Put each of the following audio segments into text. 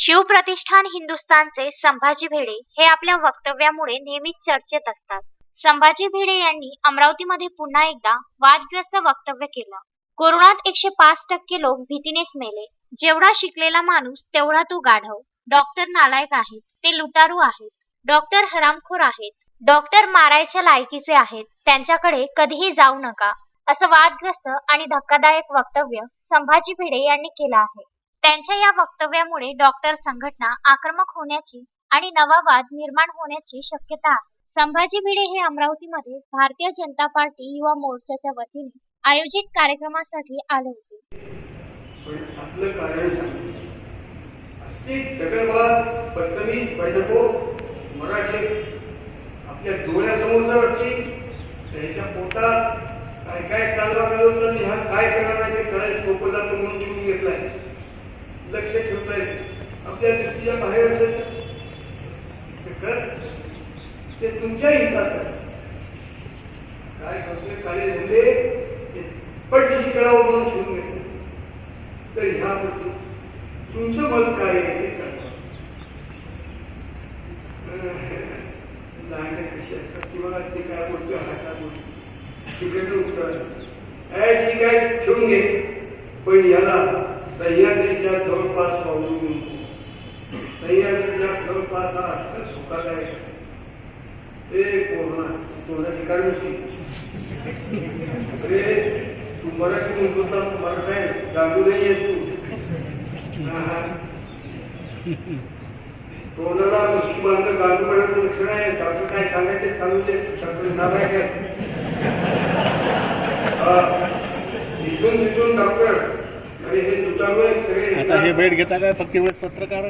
शिवप्रतिष्ठान हिंदुस्थानचे संभाजी भिडे हे आपल्या वक्तव्यामुळे नेहमीच चर्चेत असतात. संभाजी भिडे यांनी अमरावतीमध्ये पुन्हा एकदा वादग्रस्त वक्तव्य केलं. कोरोनात एकशे पाच टक्के लोक भीतीनेच मेले. जेवढा शिकलेला माणूस तेवढा तू गाढव. डॉक्टर नालायक आहेत ते लुटारू आहेत. डॉक्टर हरामखोर आहेत. डॉक्टर मारायच्या लायकीचे आहेत. त्यांच्याकडे कधीही जाऊ नका. असं वादग्रस्त आणि धक्कादायक वक्तव्य संभाजी भिडे यांनी केलं आहे. त्यांच्या या वक्तव्यामुळे डॉक्टर संघटना आक्रमक होण्याची आणि नवा वाद निर्माण होण्याची शक्यता आहे. संभाजी भिडे हे अमरावतीमध्ये भारतीय जनता पार्टी युवा मोर्चाच्या वतीने आयोजित कार्यक्रमासाठी आले होते. मराठी आपल्या डोळ्यासमोर जर असतील त्याच्या पोटात काय काय कालवा त्यांनी हा काय करणार आहे ते करायला सोपं जातं म्हणून ठेवून घेतलाय. लक्ष ठेवता येते. आपल्या दृष्टीच्या बाहेर असेल तर. ते तुमच्या हिताचं काय करतोय कार्य झाले ते पटशी करावं म्हणून ठेवून घेतलं. तर ह्याबद्दल तुमचं मत काय आहे ते कळवा. लहान कशी असतात? किंवा ते काय बोलतोय हा काय बोलतो तिकडे उत्तर आहे ठीक आहे ठेवून घे. पण याला सह्याद्रीच्या जवळपास पाहून घेऊ सह्याद्रीच्या जवळपास हा अष्ट धोकादायक ते कोरोना कोरोनाची कारण नसली अरे तू मराठी म्हणतो मराठा आहेस गांडू नाही आहेस तू. कोरोनाला हा. कोणाला मुश्किल बांधलं गांडूपणाचं लक्षण आहे. डॉक्टर काय सांगायचे सांगू दे. डॉक्टर नाव आहे काय इथून तिथून डॉक्टर अरे हे दुटारू आहे सगळे आता हे भेट घेता काय? फक्त एवढेच पत्रकार.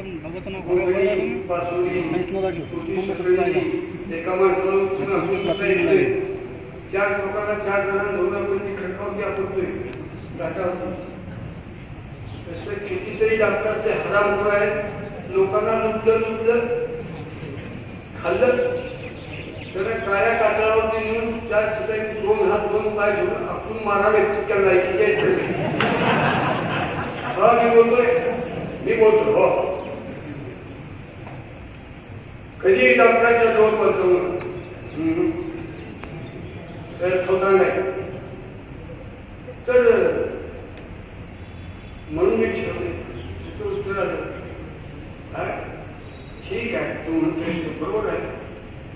चार लोकांना चार जणांना खडकावती घाटावरती तसं कितीतरी डॉक्टर ते हरामखोर आहेत. लोकांना लुटलं लुटलं. खाल्लं. त्याला काळ्या कातळावरती नेऊन चार ठिकाणी दोन हात दोन पाय घेऊन आपण मारावे. तितक्या लायकीचे हा मी बोलतोय. मी बोलतो हो. कधी डॉक्टराच्या जवळ पडतो तर होता नाही. तर म्हणून मी ठेवले तिथं उत्तर आलं. काय? ठीक आहे. तू म्हणतोय बरोबर आहे.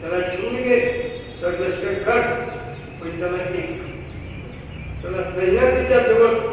त्याला ठेवून घे. सर्वस्कर कर. पण त्याला एक. त्याला सह्याद्रीच्या जवळ